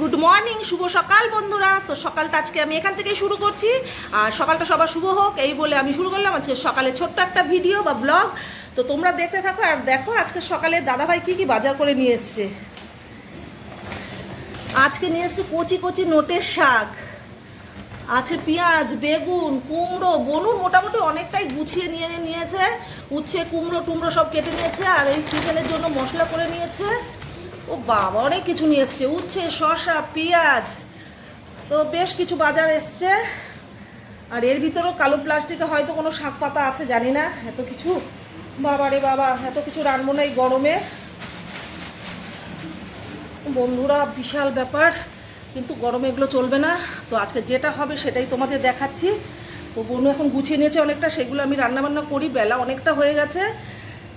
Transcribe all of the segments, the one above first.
Good morning শুভ সকাল বন্ধুরা। তো সকালটা আজকে আমি এখান থেকে শুরু করছি। আর সকালটা সবার শুভ হোক, এই বলে আমি শুরু করলাম আজকে সকালে ছোট্ট একটা ভিডিও বা ব্লগ তো তোমরা দেখতে থাকো আর দেখো আজকে সকালে দাদাভাই কি কি বাজার করে নিয়ে এসছে। আজকে নিয়ে এসছে কচি কচি নোটের শাক। আছে পেঁয়াজ, বেগুন, কুমড়ো বনুন মোটামুটি অনেকটাই গুছিয়ে নিয়ে নিয়েছে। উচ্ছে, কুমড়ো, টুমড়ো সব কেটে নিয়েছে আর এই চিকেনের জন্য মশলা করে নিয়েছে। ও বাবা, অনেক কিছু নিয়ে এসছে। উচ্ছে, শসা, পেঁয়াজ, তো বেশ কিছু বাজার এসছে। আর এর ভিতরেও কালো প্লাস্টিকে হয়তো কোনো শাক পাতা আছে, জানি না, এত কিছু। বাবা রে বাবা, এত কিছু রানবো না এই গরমে। বন্ধুরা, বিশাল ব্যাপার, কিন্তু গরমে এগুলো চলবে না। তো আজকে যেটা হবে সেটাই তোমাদের দেখাচ্ছি। তো বনু এখন গুছিয়ে নিয়েছে অনেকটা, সেগুলো আমি রান্নাবান্না করি, বেলা অনেকটা হয়ে গেছে।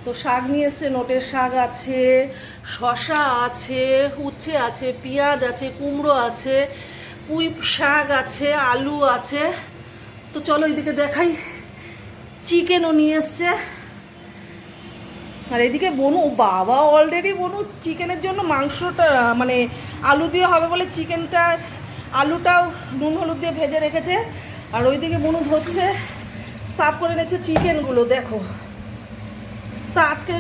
তো শাক নিয়ে এসছে নোটের শাক আছে শশা আছে, উচ্ছে আছে, পেঁয়াজ আছে, কুমড়ো আছে, পুঁই শাক আছে, আলু আছে। তো চলো এদিকে দেখাই। চিকেনও নিয়ে এসছে। আর এদিকে বনু, বাবা অলরেডি বনু, চিকেনের জন্য মাংসটা মানে আলু দিয়ে হবে বলে চিকেনটার আলুটাও নুন হলুদ দিয়ে ভেজে রেখেছে। আর ওইদিকে বনু ধরছে, সাফ করে নিচ্ছে চিকেনগুলো, দেখো। তো আজকে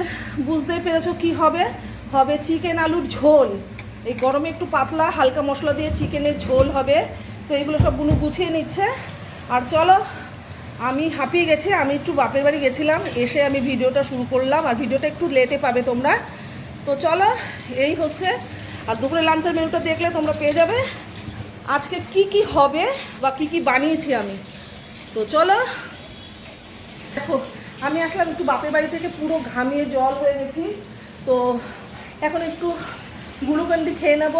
বুঝতেই পেরেছ কি হবে? হবে চিকেন আলুর ঝোল। এই গরমে একটু পাতলা, হালকা মশলা দিয়ে চিকেনের ঝোল হবে। তো এগুলো সব বুনু গুছিয়ে নিচ্ছে। আর চলো, আমি হাঁপিয়ে গেছি, আমি একটু বাপের বাড়ি গেছিলাম, এসে আমি ভিডিওটা শুরু করলাম। আর ভিডিওটা একটু লেটে পাবে তোমরা। তো চলো, এই হচ্ছে। আর দুপুরে লাঞ্চের মেনুটা দেখলে তোমরা পেয়ে যাবে। আজকে কি কি হবে বা কি কি বানিয়েছি আমি? তো চলো, দেখো। আমি আসলাম একটু বাপের বাড়ি থেকে, পুরো ঘামিয়ে জল হয়ে গেছি। তো এখন একটু গ্লুকন্ডি খেয়ে নেব।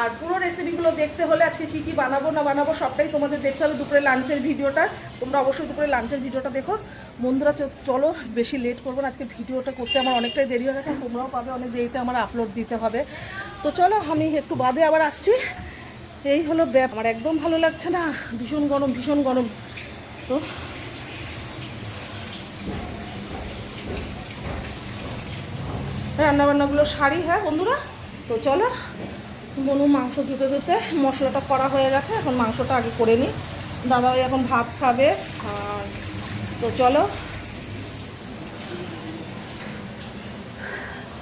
আর পুরো রেসিপিগুলো দেখতে হলে আজকে কী কী বানাবো, না বানাবো, সবটাই তোমাদের দেখতে হবে দুপুরে লাঞ্চের ভিডিওটা। তোমরা অবশ্যই দুপুরে লাঞ্চের ভিডিওটা দেখো। বন্ধুরা চলো, বেশি লেট করব না, আজকে ভিডিওটা করতে আমার অনেকটাই দেরি হয়ে গেছে তোমরাও পাবে, অনেক দেরিতে আমার আপলোড দিতে হবে। তো চলো, আমি একটু বাদে আবার আসছি। এই হলো ব্যাপ আমার একদম ভালো লাগছে না, ভীষণ গরম ভীষণ গরম। তো রান্নাবান্নাগুলো সারি হ্যাঁ বন্ধুরা? তো চলো, বনু মাংস ধুতে ধুতে মশলাটা করা হয়ে গেছে, এখন মাংসটা আগে করে নিই। দাদা ওই এখন ভাত খাবে, আর তো চলো।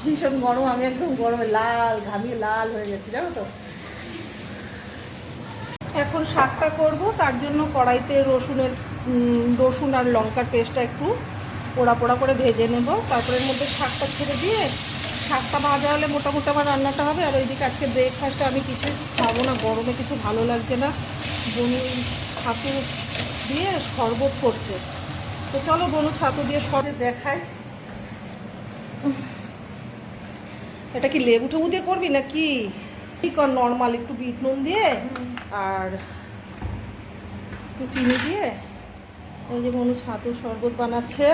ভীষণ গরম, আমি একদম গরমে লাল, ঘামিয়ে লাল হয়ে গেছি, জানো তো? এখন শাকটা করব, তার জন্য কড়াইতে রসুনের রসুন আর লঙ্কার পেস্টটা একটু পোড়া পোড়া করে ভেজে নেব। তারপরে এর মধ্যে শাকটা ছেড়ে দিয়ে, শাকটা ভাজা হলে মোটামুটি আমার রান্নাটা হবে। আর ওইদিকে আজকে ব্রেকফাস্টে আমি কিছু খাব না, গরমে কিছু ভালো লাগছে না। বনু ছাতু দিয়ে শরবত করছে। তো চলো বনু ছাতু দিয়ে সরে দেখায় এটা কি লেবু টেবু দিয়ে করবি নাকি? কি কর নর্মাল একটু বিট নুন দিয়ে আর একটু চিনি দিয়ে। এই যে মনু ছাতু শরবত বানাচ্ছে।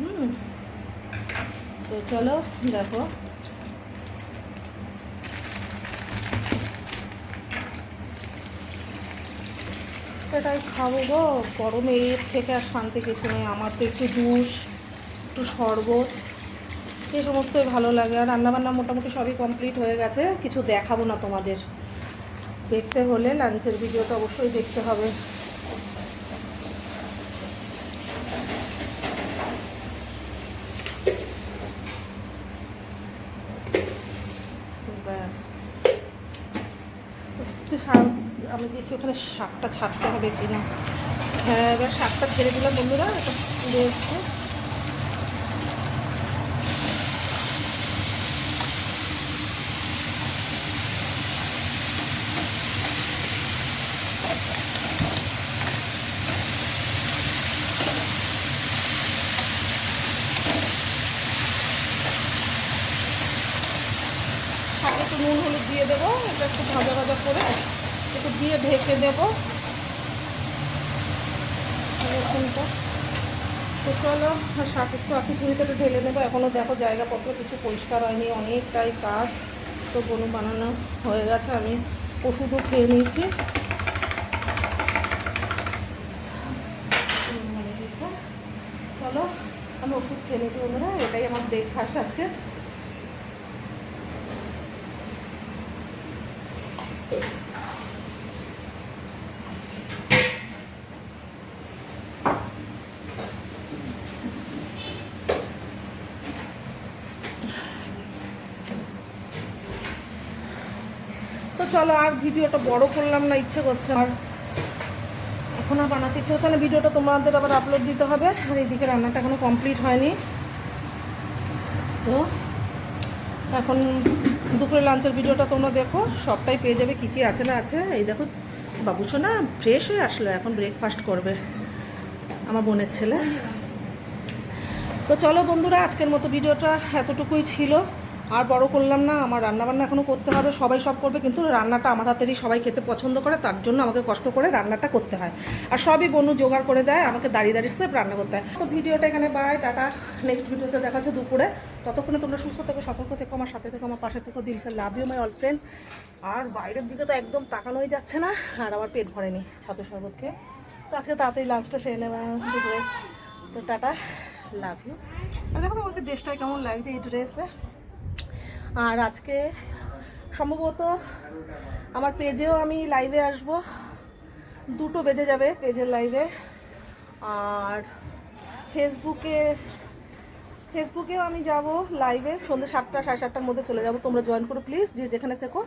হুম। তো চলো, দেখো। এটাই খাব গো। গরমে এর থেকে আর শান্তি কিছু নেই। আমার তো একটু জুস, একটু শরবত এই সমস্তই ভালো লাগে। আর রান্নাবান্না মোটামুটি সবই কমপ্লিট হয়ে গেছে। কিছু দেখাবো না তোমাদের। দেখতে হলে লাঞ্চের ভিডিওটা অবশ্যই দেখতে হবে। তো শা- আমি দেখি ওখানে শাকটা ছাড়তে হবে কিনা। হ্যাঁ এবার শাকটা ছেড়ে দিলাম বন্ধুরা, এটা নুন, হলুদ দিয়ে দেবো, এটা একটু ভাজা ভাজা করে। একটু দিয়ে ঢেকে দেবো। রসুনটা তো চলো শাক একটু আছে, ঝুড়িতে ঢেলে নেব। এখনও দেখো জায়গাপত্র কিছু পরিষ্কার হয়নি, অনেকটাই কাজ তো বনু বানানো হয়ে গেছে, আমি ওষুধও খেয়ে নিয়েছি। চলো, আমি ওষুধ খেয়ে নিয়েছি বন্ধুরা, এটাই আমার ব্রেকফাস্ট আজকে। তো চলো, আর ভিডিওটা বড় করলাম না, ইচ্ছে করছে আর এখন আর বানাতে ইচ্ছে হচ্ছে না, ভিডিওটা তোমাদের আবার আপলোড দিতে হবে। আর এইদিকে রান্নাটা এখনও কমপ্লিট হয়নি। তো এখন দুপুরে লাঞ্চের ভিডিওটা তোমরা দেখো, সবটাই পেয়ে যাবে, কী কী আছে না আছে। এই দেখো বাবুছো না ফ্রেশ হয়ে আসলো, এখন ব্রেকফাস্ট করবে আমার বোনের ছেলে। তো চলো বন্ধুরা, আজকের মতো ভিডিওটা এতটুকুই ছিল। আর বড় করলাম না, আমার রান্নাবান্না এখনও করতে হবে, সবাই সব করবে, কিন্তু রান্নাটা আমার হাতেরই সবাই খেতে পছন্দ করে, তার জন্য আমাকে কষ্ট করে রান্নাটা করতে হয়। আর সবই বনু জোগাড় করে দেয়, আমাকে দাঁড়িয়ে দাঁড়িয়ে সেপ রান্না করতে হয়। তো ভিডিওটা এখানে বাই টাটা। নেক্সট ভিডিওতে দেখা হচ্ছে দুপুরে। ততক্ষণে তোমরা সুস্থ থেকো, সতর্ক থেকো, আমার সাথে থেকো, আমার পাশে থেকো, দিলসে love you my all friend আর বাইরের দিকে তো একদম তাকানোই যাচ্ছে না, আর আমার পেট ভরেনি ছাতু শরবতকে। তো আজকে তাড়াতাড়ি লাঞ্চটা সেরে নেবে দুপুরে। তো টাটা লাভ ইউ আর দেখো তো আমাকে ড্রেসটা কেমন লাগছে এই ড্রেসে আর আজকে সম্ভবত আমার পেজেও আমি লাইভে আসব। দুটো বেজে যাবে পেজের লাইভে আর ফেসবুকে ফেসবুকেও আমি যাব লাইভে সন্ধ্যে সাতটা, সাড়ে সাতটার মধ্যে চলে যাব। তোমরা জয়েন করো প্লিজ যে যেখানে থেকো।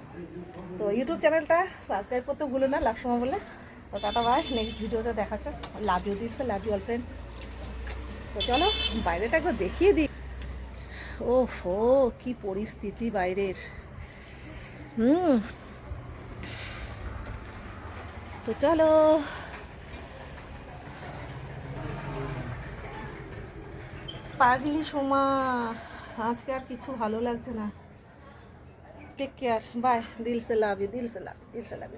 তো ইউটিউব চ্যানেলটা সাবস্ক্রাইব করতে ভুলো না, লাভ সময় বলে। তো টাটা বাই নেক্সট ভিডিওতে দেখাচ্ছে love you this love you all friend তো চলো, বাইরেটা একবার দেখিয়ে দিই। ওহো কি পরিস্থিতি বাইরের। হুম। তো চলো। পাগলি সোমা, আজকে আর কিছু ভালো লাগছে না। টেক কেয়ার বাই দিল সে লাভ দিল সে লাভ দিল সে লাভ